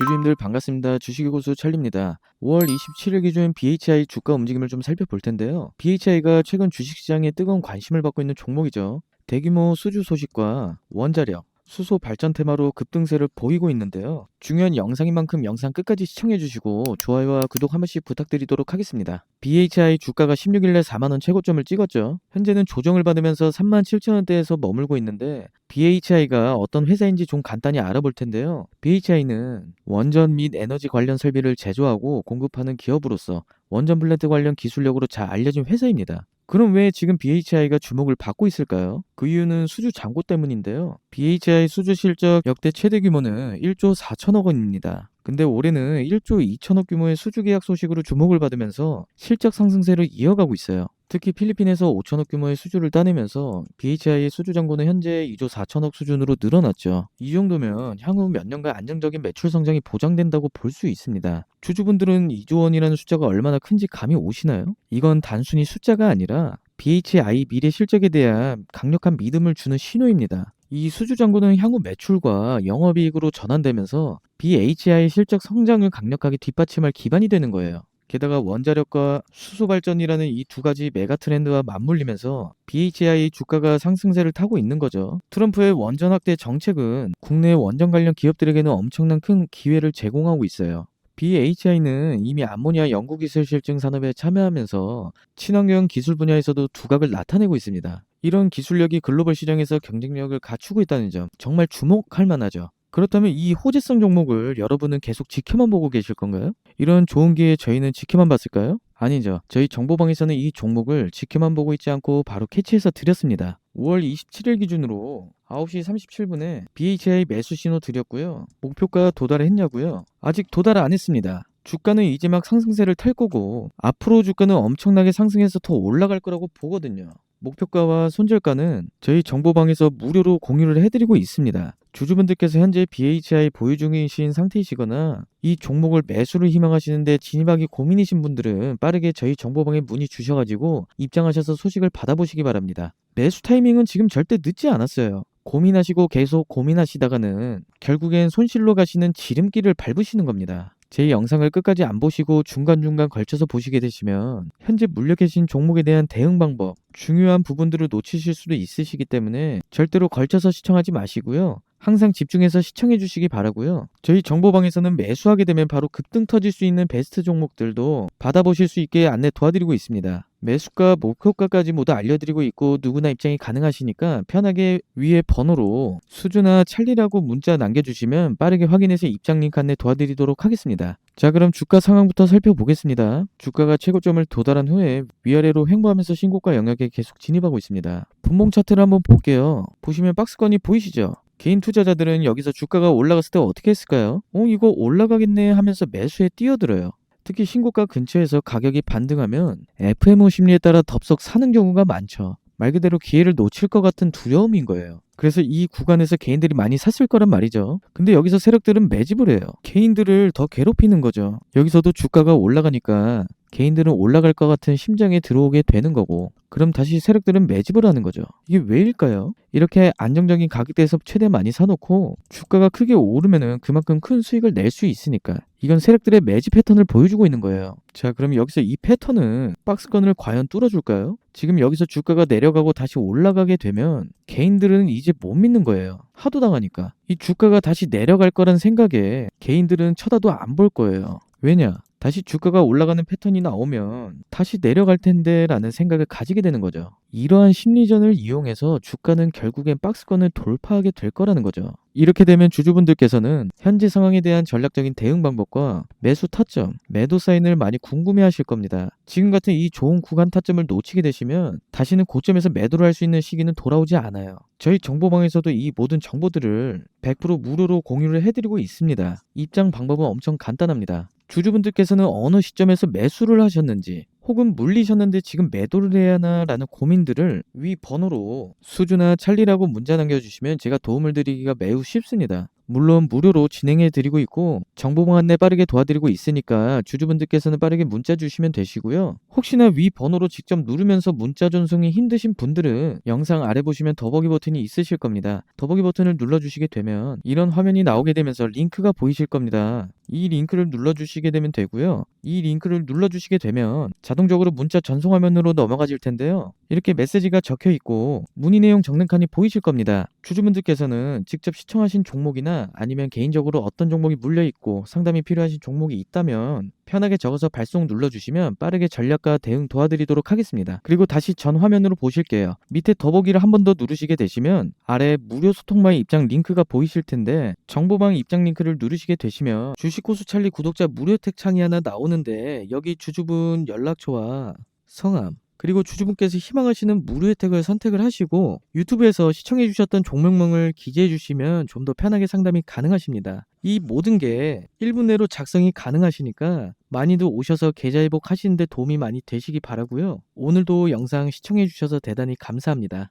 주주님들 반갑습니다. 주식의 고수 찰리입니다. 5월 27일 기준 BHI 주가 움직임을 좀 살펴볼 텐데요. BHI가 최근 주식시장에 뜨거운 관심을 받고 있는 종목이죠. 대규모 수주 소식과 원자력, 수소 발전 테마로 급등세를 보이고 있는데요. 중요한 영상인 만큼 영상 끝까지 시청해주시고 좋아요와 구독 한 번씩 부탁드리도록 하겠습니다. BHI 주가가 16일에 4만원 최고점을 찍었죠. 현재는 조정을 받으면서 3만 7천원대에서 머물고 있는데 BHI가 어떤 회사인지 좀 간단히 알아볼 텐데요. BHI는 원전 및 에너지 관련 설비를 제조하고 공급하는 기업으로서 원전 플랜트 관련 기술력으로 잘 알려진 회사입니다. 그럼 왜 지금 BHI가 주목을 받고 있을까요? 그 이유는 수주 잔고 때문인데요. BHI 수주 실적 역대 최대 규모는 1조 4천억 원입니다. 근데 올해는 1조 2천억 규모의 수주 계약 소식으로 주목을 받으면서 실적 상승세를 이어가고 있어요. 특히 필리핀에서 5천억 규모의 수주를 따내면서 BHI의 수주 잔고는 현재 2조 4천억 수준으로 늘어났죠. 이 정도면 향후 몇 년간 안정적인 매출 성장이 보장된다고 볼 수 있습니다. 주주분들은 2조 원이라는 숫자가 얼마나 큰지 감이 오시나요? 이건 단순히 숫자가 아니라 BHI 미래 실적에 대한 강력한 믿음을 주는 신호입니다. 이 수주 잔고는 향후 매출과 영업이익으로 전환되면서 BHI 실적 성장을 강력하게 뒷받침할 기반이 되는 거예요. 게다가 원자력과 수소 발전이라는 이 두 가지 메가 트렌드와 맞물리면서 BHI 주가가 상승세를 타고 있는 거죠. 트럼프의 원전 확대 정책은 국내 원전 관련 기업들에게는 엄청난 큰 기회를 제공하고 있어요. BHI는 이미 암모니아 연구기술 실증 산업에 참여하면서 친환경 기술 분야에서도 두각을 나타내고 있습니다. 이런 기술력이 글로벌 시장에서 경쟁력을 갖추고 있다는 점 정말 주목할 만하죠. 그렇다면 이 호재성 종목을 여러분은 계속 지켜만 보고 계실 건가요? 이런 좋은 기회에 저희는 지켜만 봤을까요? 아니죠. 저희 정보방에서는 이 종목을 지켜만 보고 있지 않고 바로 캐치해서 드렸습니다. 5월 27일 기준으로 9시 37분에 BHI 매수 신호 드렸고요. 목표가 도달했냐고요? 아직 도달 안 했습니다. 주가는 이제 막 상승세를 탈 거고 앞으로 주가는 엄청나게 상승해서 더 올라갈 거라고 보거든요. 목표가와 손절가는 저희 정보방에서 무료로 공유를 해드리고 있습니다. 주주분들께서 현재 BHI 보유 중이신 상태이시거나 이 종목을 매수를 희망하시는데 진입하기 고민이신 분들은 빠르게 저희 정보방에 문의 주셔가지고 입장하셔서 소식을 받아보시기 바랍니다. 매수 타이밍은 지금 절대 늦지 않았어요. 고민하시고 계속 고민하시다가는 결국엔 손실로 가시는 지름길을 밟으시는 겁니다. 제 영상을 끝까지 안 보시고 중간중간 걸쳐서 보시게 되시면 현재 물려 계신 종목에 대한 대응 방법, 중요한 부분들을 놓치실 수도 있으시기 때문에 절대로 걸쳐서 시청하지 마시고요. 항상 집중해서 시청해 주시기 바라고요. 저희 정보방에서는 매수하게 되면 바로 급등 터질 수 있는 베스트 종목들도 받아보실 수 있게 안내 도와드리고 있습니다. 매수가, 목표가까지 모두 알려드리고 있고 누구나 입장이 가능하시니까 편하게 위에 번호로 수주나 찰리라고 문자 남겨주시면 빠르게 확인해서 입장 링크 안내 도와드리도록 하겠습니다. 자 그럼 주가 상황부터 살펴보겠습니다. 주가가 최고점을 도달한 후에 위아래로 횡보하면서 신고가 영역에 계속 진입하고 있습니다. 분봉 차트를 한번 볼게요. 보시면 박스권이 보이시죠? 개인 투자자들은 여기서 주가가 올라갔을 때 어떻게 했을까요? 어, 이거 올라가겠네 하면서 매수에 뛰어들어요. 특히 신고가 근처에서 가격이 반등하면 FMO 심리에 따라 덥석 사는 경우가 많죠. 말 그대로 기회를 놓칠 것 같은 두려움인 거예요. 그래서 이 구간에서 개인들이 많이 샀을 거란 말이죠. 근데 여기서 세력들은 매집을 해요. 개인들을 더 괴롭히는 거죠. 여기서도 주가가 올라가니까 개인들은 올라갈 것 같은 심장에 들어오게 되는 거고 그럼 다시 세력들은 매집을 하는 거죠. 이게 왜일까요? 이렇게 안정적인 가격대에서 최대 많이 사놓고 주가가 크게 오르면은 그만큼 큰 수익을 낼 수 있으니까 이건 세력들의 매집 패턴을 보여주고 있는 거예요. 자 그럼 여기서 이 패턴은 박스권을 과연 뚫어줄까요? 지금 여기서 주가가 내려가고 다시 올라가게 되면 개인들은 이제 못 믿는 거예요. 하도 당하니까. 이 주가가 다시 내려갈 거란 생각에 개인들은 쳐다도 안 볼 거예요. 왜냐? 다시 주가가 올라가는 패턴이 나오면 다시 내려갈 텐데 라는 생각을 가지게 되는 거죠. 이러한 심리전을 이용해서 주가는 결국엔 박스권을 돌파하게 될 거라는 거죠. 이렇게 되면 주주분들께서는 현재 상황에 대한 전략적인 대응 방법과 매수 타점, 매도 사인을 많이 궁금해 하실 겁니다. 지금 같은 이 좋은 구간 타점을 놓치게 되시면 다시는 고점에서 매도를 할 수 있는 시기는 돌아오지 않아요. 저희 정보방에서도 이 모든 정보들을 100% 무료로 공유를 해드리고 있습니다. 입장 방법은 엄청 간단합니다. 주주분들께서는 어느 시점에서 매수를 하셨는지 혹은 물리셨는데 지금 매도를 해야 하나라는 고민들을 위 번호로 수주나 찰리라고 문자 남겨주시면 제가 도움을 드리기가 매우 쉽습니다. 물론 무료로 진행해 드리고 있고 정보 안내 빠르게 도와드리고 있으니까 주주분들께서는 빠르게 문자 주시면 되시고요. 혹시나 위 번호로 직접 누르면서 문자 전송이 힘드신 분들은 영상 아래 보시면 더보기 버튼이 있으실 겁니다. 더보기 버튼을 눌러주시게 되면 이런 화면이 나오게 되면서 링크가 보이실 겁니다. 이 링크를 눌러주시게 되면 되고요. 이 링크를 눌러주시게 되면 자동적으로 문자 전송 화면으로 넘어가질 텐데요. 이렇게 메시지가 적혀 있고 문의 내용 적는 칸이 보이실 겁니다. 주주분들께서는 직접 시청하신 종목이나 아니면 개인적으로 어떤 종목이 물려 있고 상담이 필요하신 종목이 있다면 편하게 적어서 발송 눌러주시면 빠르게 전략과 대응 도와드리도록 하겠습니다. 그리고 다시 전 화면으로 보실게요. 밑에 더보기를 한 번 더 누르시게 되시면 아래 무료 소통방의 입장 링크가 보이실 텐데 정보방 입장 링크를 누르시게 되시면 주식고수 찰리 구독자 무료 혜택 창이 하나 나오는데 여기 주주분 연락처와 성함 그리고 주주분께서 희망하시는 무료 혜택을 선택을 하시고 유튜브에서 시청해 주셨던 종목명을 기재해 주시면 좀 더 편하게 상담이 가능하십니다. 이 모든 게 1분 내로 작성이 가능하시니까 많이들 오셔서 계좌 회복 하시는데 도움이 많이 되시기 바라고요. 오늘도 영상 시청해 주셔서 대단히 감사합니다.